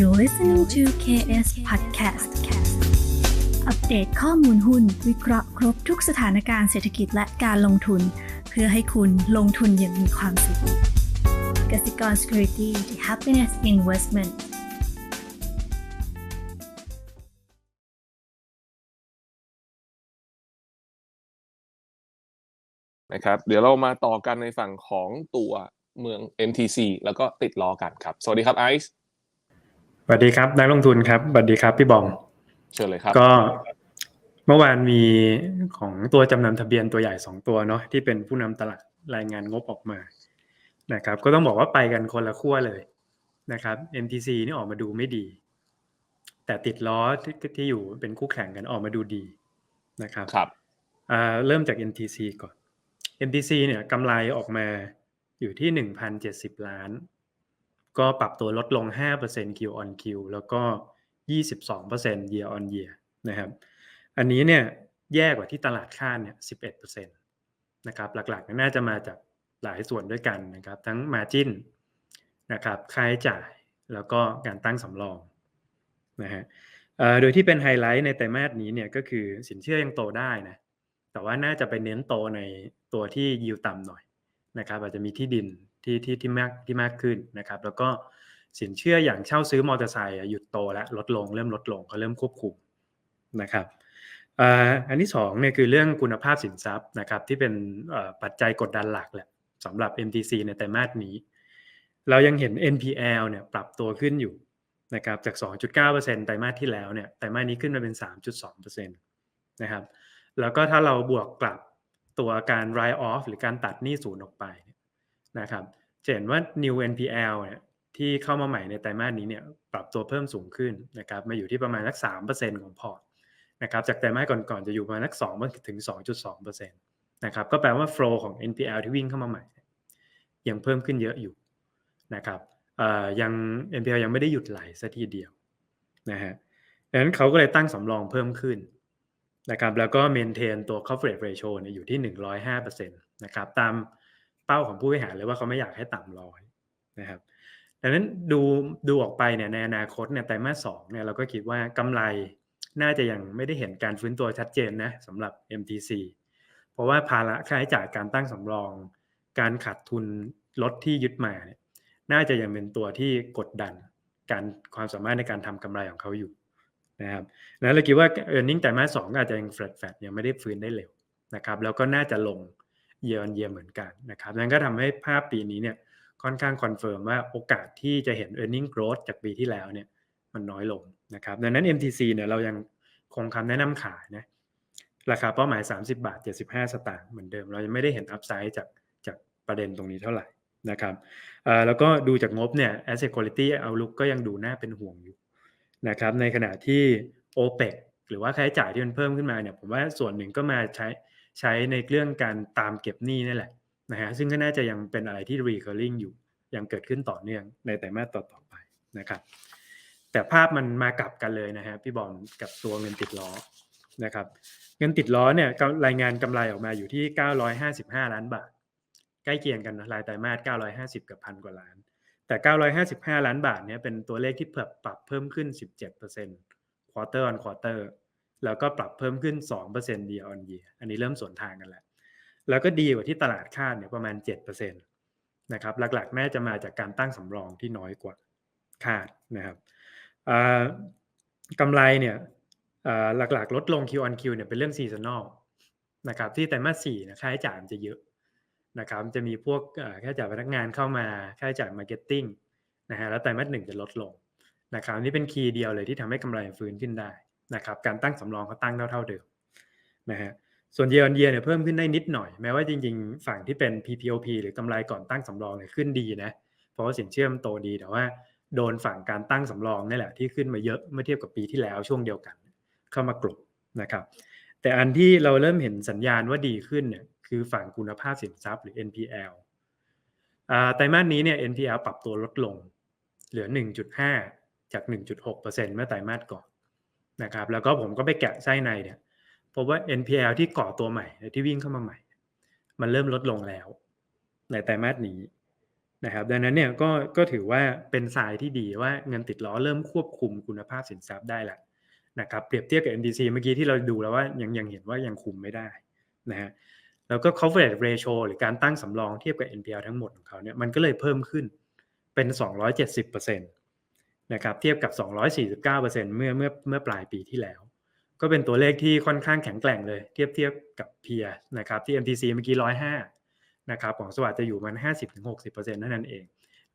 You're listening to KS Podcast อัปเดตข้อมูลหุ้น วิเคราะห์ครบทุกสถานการณ์เศรษฐกิจและการลงทุน เพื่อให้คุณลงทุนอย่างมีความสุขกสิกร Security the Happiness Investment นะครับเดี๋ยวเรามาต่อกันในฝั่งของตัวเมือง MTC แล้วก็ติดล้อกันครับ สวัสดีครับไอซ์ สวัสดีครับนักลงทุนครับสวัสดีครับพี่บองเชิญเลยครับ ก็เมื่อวานมีของตัวจำนำทะเบียนตัวใหญ่สองตัวเนาะที่เป็นผู้นำตลาดรายงานงบออกมานะครับ ก็ต้องบอกว่าไปกันคนละขั้วเลยนะครับ MTC นี่ออกมาดูไม่ดี แต่ติดล้อที่ที่อยู่เป็นคู่แข่งกันออกมาดูดีนะครับครับอ่าเริ่มจาก MTC ก่อน MTC เนี่ยกำไรออกมาอยู่ที่ 1,070 ล้าน ก็ปรับตัวลดลง 5% Q on Q แล้วก็ 22% year on year นะครับ อันนี้เนี่ยแย่กว่าที่ตลาดคาดเนี่ย 11%นะครับ หลักๆ น่าจะมาจากหลายส่วนด้วยกันนะครับ ทั้ง margin นะครับค่าใช้จ่ายแล้วก็การตั้งสำรองนะฮะเอ่อโดยที่เป็นไฮไลท์ในไตรมาสนี้เนี่ยก็คือสินเชื่อยังโตได้นะแต่ว่าน่าจะไปเน้นโตในตัวที่ยิวต่ำหน่อยนะครับอาจจะมีที่ดิน ที่ที่ที่มากที่มากขึ้นนะครับ แล้วก็สินเชื่ออย่างเช่าซื้อมอเตอร์ไซค์หยุดโตและลดลงเริ่มลดลงเขาเริ่มควบคุมนะครับอันที่สองเนี่ยคือเรื่องคุณภาพสินทรัพย์นะครับที่เป็นปัจจัยกดดันหลักแหละสำหรับ MTC ในไตรมาสนี้ เรายังเห็น NPL เนี่ยปรับตัวขึ้นอยู่นะครับจาก 2.9%ไตรมาสที่แล้วเนี่ยไตรมาสนี้ขึ้นมาเป็น 3.2%นะครับแล้วก็ถ้าเราบวกกลับตัวการ write off หรือการตัดหนี้ศูนย์ออกไปเนะครับจะเห็นว่า new NPL เนี่ยที่เข้ามาใหม่ในไตรมาสนี้เนี่ยปรับตัวเพิ่มสูงขึ้นนะครับมาอยู่ที่ประมาณสัก3%ของพอร์ตนะครับจากไตรมาสก่อนๆจะอยู่ประมาณสัก2ถึง 2.2%นะครับก็แปลว่า flow ของ NPL ที่วิ่งเข้ามาใหม่ ยังเพิ่มขึ้นเยอะอยู่นะครับยัง NPL ยังไม่ได้หยุดไหลสัทีเดียวนะฮะดังนั้นเขาก็เลยตั้งสำรองเพิ่มขึ้นนะครับแล้วก็เมนเทนตัว coverage ratio เนี่ยอยู่ที่ 105%นะครับตาม เป้าของผู้บริหารเลยว่าเขาไม่อยากให้ต่ำร้อยนะครับดังนั้นดูดูออกไปเนี่ยในอนาคตเนี่ยไตรมาสสองเนี่ยเราก็คิดว่ากำไรน่าจะยังไม่ได้เห็นการฟื้นตัวชัดเจนนะสำหรับ MTC เพราะว่าภาระค่าใช้จ่ายการตั้งสำรอง การขาดทุนลดที่ยึดมาเนี่ยน่าจะยังเป็นตัวที่กดดันการความสามารถในการทำกำไรของเขาอยู่นะครับแล้วเราคิดว่า e a r n i n g ไตรมาสสองอาจจะยัง flat flat ยังไม่ได้ฟื้นได้เร็วนะครับ แล้วก็น่าจะลง year on year เหมือนกันนะครับนั่นก็ทำให้ภาพปีนี้เนี่ยค่อนข้างคอนเฟิร์มว่าโอกาสที่จะเห็น e a r n i n g growth จากปีที่แล้วเนี่ยมันน้อยลงนะครับดังนั้น MTC เนี่ยเรายังคงคำแนะนำขายนะราคาเป้าหมาย 30 บาท 75 สตางค์เหมือนเดิม เรายังไม่ได้เห็น upside จากจากประเด็นตรงนี้เท่าไหร่นะครับแล้วก็ดูจากงบเนี่ย asset quality outlook ก็ยังดูน่าเป็นห่วงอยู่นะครับในขณะที่ OPEC หรือว่าค่าใช้จ่ายที่มันเพิ่มขึ้นมาเนี่ยผมว่าส่วนหนึ่งก็มาใช้ ใช้ในเรื่องการตามเก็บหนี้นั่แหละนะฮะซึ่งก็น่าจะยังเป็นอะไรที่ recurring อยู่ ยังเกิดขึ้นต่อเนื่องในไตรมาสต่อๆไปนะครับ แต่ภาพมันมากลับกันเลยนะฮะพี่บอลกับตัวเงินติดล้อนะครับเงินติดล้อเนี่ยรายงานกำไรออกมาอยู่ที่ 955 ล้านบาท ใกล้เคียงกันนะรายไตรมาส950 กับพันกว่าล้าน แต่ 955 ล้านบาทเนี่ยเป็นตัวเลขที่เพิ่มปรับเพิ่มขึ้น 17% quarter on quarter แล้วก็ปรับเพิ่มขึ้น 2% year on year อันนี้เริ่มสวนทางกันแล้ว แล้วก็ดีกว่าที่ตลาดคาดเนี่ยประมาณ 7%นะครับ หลักๆน่จะมาจากการตั้งสำรองที่น้อยกว่าคาดนะครับกำไรเนี่ยหลักๆ ลดลง Q on Q เนี่ยเป็นเรื่อง seasonal นะครับที่ไตรมาส4นะค่าใช้จ่ายมันจะเยอะนะครับจะมีพวกค่าใช้จ่ายพนักงานเข้ามาค่าใช้จ่ายมาร์เก็ตติ้งนะฮะแล้วไตรมาสหนึ่งจะลดลงนะครับนี่เป็นคีย์เดียวเลยที่ทำให้กำไรฟื้นขึ้นได้ นะครับการตั้งสำรองเขาตั้งเท่าๆเดิมนะฮะส่วนเย a อนเยเนี่ยเพิ่มขึ้นได้นิดหน่อย แม้ว่าจริงๆ ฝั่งที่เป็น PPOP หรือกำไรก่อนตั้งสำรองเนี่ยขึ้นดีนะเพราะว่าสินเชื่อมโตดีแต่ว่าโดนฝั่งการตั้งสำรองนี่แหละที่ขึ้นมาเยอะเมื่อเทียบกับปีที่แล้วช่วงเดียวกัน เข้ามากลบนะครับ แต่อันที่เราเริ่มเห็นสัญญาณว่าดีขึ้นเนี่ยคือฝั่งคุณภาพสินทรัพย์หรือ NPL ไตรมาสนี้เนี่ย NPL ปรับตัวลดลง เหลือ 1.5 จาก 1.6%เมื่อไตรมาสก่อน นะครับ แล้วก็ผมก็ไปแกะไส้ในเนี่ยพบว่า NPL ที่ก่อตัวใหม่ที่วิ่งเข้ามาใหม่ มันเริ่มลดลงแล้ว ในไตรมาสนี้นะครับ ดังนั้นเนี่ยก็ก็ถือว่าเป็นสายที่ดีว่าเงินติดล้อเริ่มควบคุมคุณภาพสินทรัพย์ได้ล้วนะครับเปรียบเทียบกับ MDC เมื่อกี้ที่เราดูแล้วว่ายังยังเห็นว่ายังคุมไม่ได้นะฮะแล้วก็ coverage ratio หรือการตั้งสำรองเทียบกับ NPL ทั้งหมดของเขาเนี่ยมันก็เลยเพิ่มขึ้นเป็น 270%น นะครับเทียบกับ 249%เมื่อเมื่อเมื่อปลายปีที่แล้ว ก็เป็นตัวเลขที่ค่อนข้างแข็งแกร่งเลย เทียบเทียบกับเพียนะครับที่ MTC เมื่อกี้ 105นะครับของสวัสด์จะอยู่มัน 50-60%นั่นนั่นเอง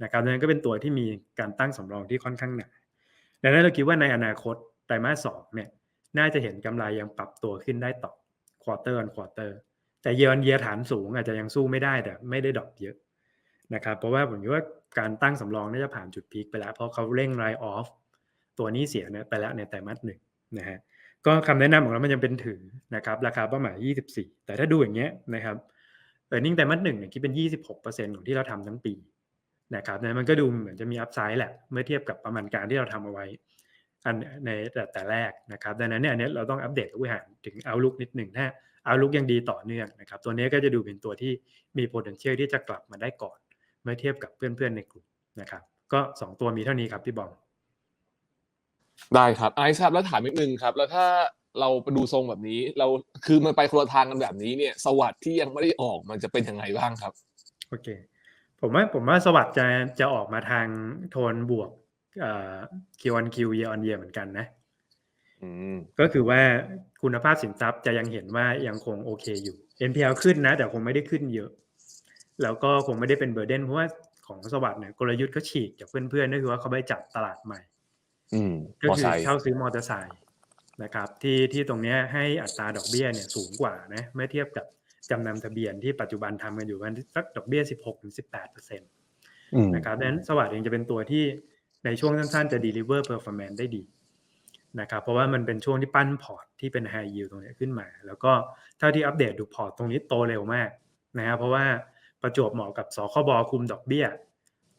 นะครับดังนั้นก็เป็นตัวที่มีการตั้งสำรองที่ค่อนข้างหนาดังนั้นเราคิดว่าในอนาคตไตรมาสสองเนี่ยน่าจะเห็นกำไรยังปรับตัวขึ้นได้ต่อ quarter on quarter แต่ year on year ฐานสูงอาจจะยังสู้ไม่ได้แต่ไม่ได้ดรอปเยอะ นะครับเพราะว่าผมคิดว่าการตั้งสำรองน่าจะผ่านจุดพีคไปแล้ว เพราะเขาเร่ง write off ตัวนี้เสียเนี่ยไปแล้วในไตรมาสหนึ่งนะฮะก็คำแนะนำของเรามันยังเป็นถือนะครับราคาเป้าหมาย 24 แต่ถ้าดูอย่างเงี้ยนะครับเออร์เน็งไตรมาสหนึ่งเนี่ยคิดเป็น 26%ของที่เราทำทั้งปีนะครับนั้นมันก็ดูเหมือนจะมีอัพไซด์แหละเมื่อเทียบกับประมาณการที่เราทำเอาไว้อันในแต่แต่แรกนะครับดังนั้นเนี่ยอันนี้เราต้องอัปเดตผู้บริหารถึงเอาลุกนิดหนึ่งถ้าเอาลุกยังดีต่อเนื่องนะครับตัวนี้ก็จะดูเป็นตัวที่มี potential ที่จะกลับมาได้ก่อน เมื่อเทียบกับเพื่อนๆในกลุ่มนะครับ ก็ 2 ตัวมีเท่านี้ครับพี่บอมได้ครับไอซ์ครับแล้วถามนิดนึงครับ แล้วถ้าเราไปดูทรงแบบนี้ เราคือมันไปคนละทางกันแบบนี้เนี่ย สวัสด์ที่ยังไม่ได้ออกมันจะเป็นยังไงบ้างครับโอเค ผมว่าผมว่าสวัสด์จะจะออกมาทางโทนบวกเอ่อ Q on Q year on year เหมือนกันนะอืมก็คือว่าคุณภาพสินทรัพย์จะยังเห็นว่ายังคงโอเคอยู่ NPL ขึ้นนะ แต่คงไม่ได้ขึ้นเยอะ แล้วก็คงไม่ได้เป็นเบอร์เดนเพราะว่าของสวัสด์เนี่ยกลยุทธ์เขาฉีกจากเพื่อนๆก็คือว่าเขาไปจับตลาดใหม่อืมก็มอคืไซอค์เช่าซื้อมอเตอร์ไซค์นะครับ ที่ที่ตรงเนี้ยให้อัตราดอกเบี้ยเนี่ยสูงกว่านะเมื่อเทียบกับจำนำทะเบียนที่ปัจจุบันทำกันอยู่กันสักดอกเบี้ย 16-18%นอืมะครับดังนั้นสวัสด์เองจะเป็นตัวที่ในช่วงสั้นๆจะ deliver performance ได้ดีนะครับเพราะว่ามันเป็นช่วงที่ปั้นพอร์ตที่เป็น high yield ตรงเนี้ยขึ้นมา แล้วก็เท่าที่อัปเดตดูพอร์ตตรงนี้โตเร็วมากนะครับเพราะว่า ประจวบเหมาะกับสคบคุมดอกเบี้ย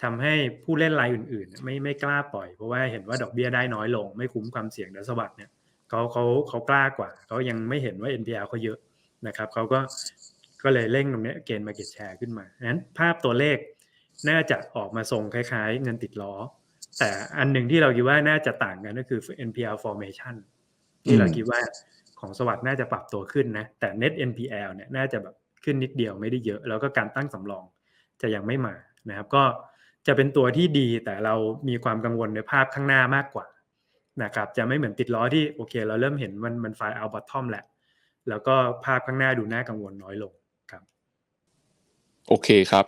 ทำให้ผู้เล่นรายอื่น ๆ ไม่ไม่กล้าปล่อยเพราะว่าเห็นว่าดอกเบี้ยได้น้อยลง ไม่คุ้มความเสี่ยงเดสวัสด์เนี่ยเขาเขาเขากล้ากว่าเขายังไม่เห็นว่า NPL เขาเยอะนะครับเขาก็ก็เลยเร่งตรงนี้เกณฑ์ market share ขึ้นมางนั้นภาพตัวเลขน่าจะออกมาทรงคล้าย ๆ เงินติดล้อ แต่อันหนึ่งที่เราคิดว่าน่าจะต่างกันก็คือ NPL formation ที่เราคิดว่าของสวัสด์น่าจะปรับตัวขึ้นนะ แต่ net NPL เนี่ยน่าจะแบบ ขึ้นนิดเดียวไม่ได้เยอะ แล้วก็การตั้งสำรองจะยังไม่มานะครับ ก็จะเป็นตัวที่ดีแต่เรามีความกังวลในภาพข้างหน้ามากกว่านะครับจะไม่เหมือนติดล้อที่โอเค เราเริ่มเห็นมันมันไฟเอาบอททอมแหละ แล้วก็ภาพข้างหน้าดูน่ากังวลน้อยลงครับโอเคครับ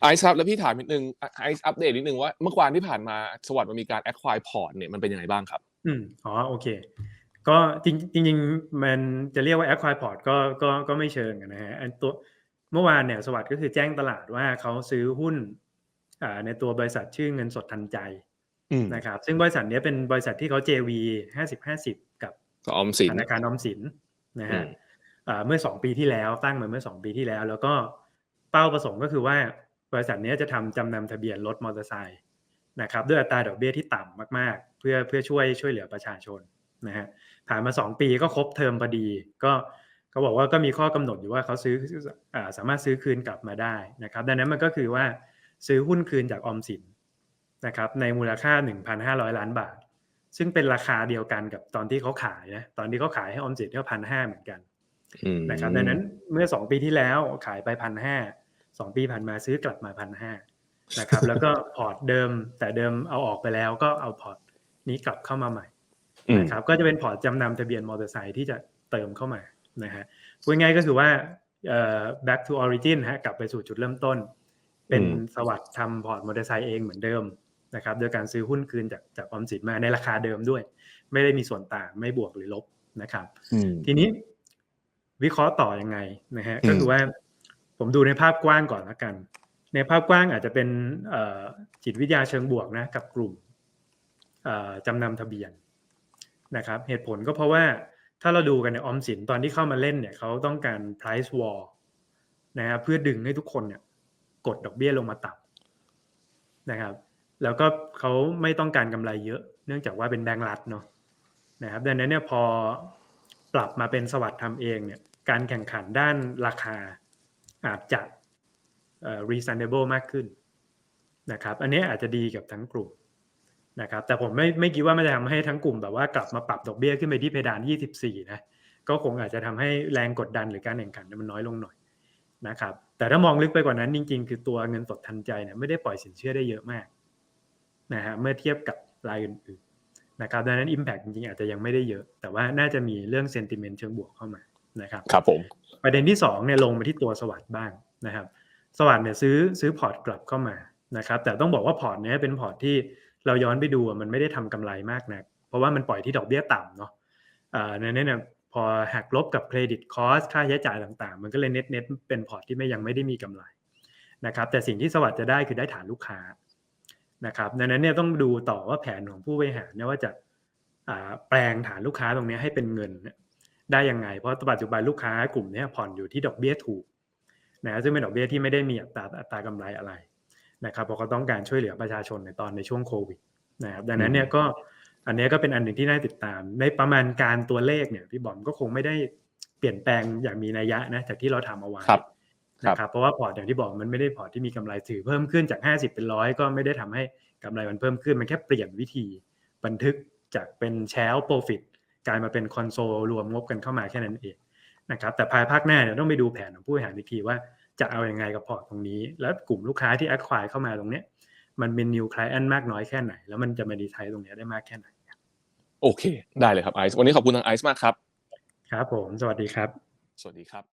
ไอซ์ครับแล้วพี่ถามนิดนึงไอซ์อัปเดตนิดนึงว่าเมื่อวานที่ผ่านมาสวัสด์มันมีการ acquire port เนี่ยมันเป็นยังไงบ้างครับ อืมอ๋อโอเค ก็จริงจริงๆมันจะเรียกว่า acquire port ก็ก็ก็ไม่เชิงอะนะฮะอันตัวเมื่อวานเนี่ยสวัสด์ก็คือแจ้งตลาดว่าเขาซื้อหุ้นอ่าในตัวบริษัทชื่อเงินสดทันใจอืมนะครับซึ่งบริษัทเนี้ยเป็นบริษัทที่เขา JV 50 50กับก็ออมสินธนาคารออมสินนะอืฮะมอ่าเมื่อ2ปีที่แล้วตั้งมาเมื่อ2ปีที่แล้ว แล้วก็เป้าประสงค์ก็คือว่าบริษัทเนี้ยจะทำจำนำทะเบียนรถมอเตอร์ไซค์นะครับด้วยอัตราดอกเบี้ยที่ต่ำมาก ๆ เพื่อเพื่อช่วยช่วยเหลือประชาชนนะฮะ ผ่านมา 2 ปีก็ครบเทอมพอดี ก็เขาบอกว่าก็มีข้อกำหนดอยู่ว่าเขาซื้ออ่าสามารถซื้อคืนกลับมาได้นะครับ ดังนั้นมันก็คือว่าซื้อหุ้นคืนจากออมสินนะครับในมูลค่า 1,500 ล้านบาท ซึ่งเป็นราคาเดียวกันกับตอนที่เขาขายนะตอนที่เขาขายให้ออมสินก็พันห้าเหมือนกันอืมนะครับดังนั้นเมื่อ 2 ปีที่แล้วขายไปพันห้าสองปีผ่านมาซื้อกลับมาพันห้านะครับแล้วก็พอร์ตเดิมแต่เดิมเอาออกไปแล้วก็เอาพอร์ตนี้กลับเข้ามาใหม่อืม นะครับก็จะเป็นพอร์ตจำนำทะเบียนมอเตอร์ไซค์ที่จะเติมเข้ามานะฮะพูดง่ายๆก็คือว่าเอ่อ back to origin ฮะกลับไปสู่จุดเริ่มต้น เป็นอืมสวัสด์ทำพอร์ตมอเตอร์ไซค์เองเหมือนเดิมนะครับโดยการซื้อหุ้นคืนจากจากออมสินมาในราคาเดิมด้วย ไม่ได้มีส่วนต่างไม่บวกหรือลบนะครับอืมทีนี้วิเคราะห์ต่อยังไงนะฮะอืมก็คือว่าผมดูในภาพกว้างก่อนละกัน ในภาพกว้างอาจจะเป็นเอ่อจิตวิทยาเชิงบวกนะกับกลุ่มเอ่อจำนำทะเบียน นะครับเหตุผลก็เพราะว่าถ้าเราดูกันในยออมสินตอนที่เข้ามาเล่นเนี่ยเขาต้องการ price war นะครับเพื่อดึงให้ทุกคนเนี่ยกดดอกเบี้ยลงมาต่ำนะครับ แล้วก็เขาไม่ต้องการกำไรเยอะ เนื่องจากว่าเป็นแบงก์รัฐเนาะนะครับดังนั้นเนี่ยพอปรับมาเป็นสวัสด์ทำเองเนี่ยการแข่งขันด้านราคาอาจจะ reasonable มากขึ้นนะครับ อันนี้อาจจะดีกับทั้งกลุ่ม นะครับแต่ผมไม่ไม่คิดว่ามันจะทำให้ทั้งกลุ่มแบบว่ากลับมาปรับดอกเบี้ยขึ้นไปที่เพดาน 24 นะก็คงอาจจะทำให้แรงกดดันหรือการแข่งขันมันน้อยลงหน่อยนะครับแต่ถ้ามองลึกไปกว่านั้นจริง ๆ คือตัวเงินสดทันใจเนี่ยไม่ได้ปล่อยสินเชื่อได้เยอะมากนะฮะเมื่อเทียบกับรายอื่นๆนะครับดังนั้น Impact จริงๆอาจจะยังไม่ได้เยอะ แต่ว่าน่าจะมีเรื่อง sentiment เชิงบวกเข้ามานะครับครับผมประเด็นที่2เนี่ยลงมาที่ตัวสวัสด์บ้างนะครับสวัสด์เนี่ยซื้อซื้อพอร์ตกลับเข้ามานะครับแต่ต้องบอกว่าพอร์ตเนี้ยเป็นพอร์ตที่ เราย้อนไปดูมันไม่ได้ทำกำไรมากนะัก เพราะว่ามันปล่อยที่ดอกเบี้ยต่ำเนาะในนี้เนี่ยพอหักลบกับเครดิตคอสค่าใช้จ่ายต่างๆ มันก็เลยเน็ตเน็ตเป็นพอร์ตที่ไม่ยังไม่ได้มีกำไรนะครับแต่สิ่งที่สวัสด์จะได้คือได้ฐานลูกค้านะครับดังนั้นเนี่ยต้องดูต่อว่าแผนของผู้บริหารเนี่ยว่าจะแปลงฐานลูกค้าตรงนี้ให้เป็นเงินได้ยังไง เพราะปัจจุบันลูกค้ากลุ่มเนี้ยผ่อนอยู่ที่ดอกเบี้ยถูกนะซึ่งเป็นดอกเบี้ยที่ไม่ได้มีอัตราอัตรากำไรอะไร นะครับเพราะเขาต้องการช่วยเหลือประชาชนในตอนในช่วงโควิดนะครับดังนั้นเนี่ยก็อันเนี้ยก็เป็นอันหนึ่งที่น่าติดตาม ในประมาณการตัวเลขเนี่ยพี่บอมก็คงไม่ได้เปลี่ยนแปลงอย่างมีนัยยะนะจากที่เราทำเอาไว้ครับนะครับเพราะว่าพอร์ตอย่างที่บอกมันไม่ได้พอร์ตที่มีกำไรถือเพิ่มขึ้นจาก 50 เป็นร้อยก็ไม่ได้ทำให้กำไรมันเพิ่มขึ้นมันแค่เปลี่ยนวิธีบันทึกจากเป็นแชร์โปรฟิตกลายมาเป็นคอนโซลรวมงบกันเข้ามาแค่นั้นเองนะครับแต่ภายภาคหน้าเนี่ยต้องไปดูแผนของผู้บริหารอีกทีว่า จะเอาอยัางไงกับพอร์ตตรงนี้ แล้วกลุ่มลูกค้าที่ acquire เข้ามาตรงเนี้ย มันเป็น new client มากน้อยแค่ไหน แล้วมันจะมาดีไทตรงเนี้ยได้มากแค่ไหนโอเค ได้เลยครับไอซ์วันนี้ขอบคุณทางไอซ์มากครับ ครับผม สวัสดีครับ สวัสดีครับ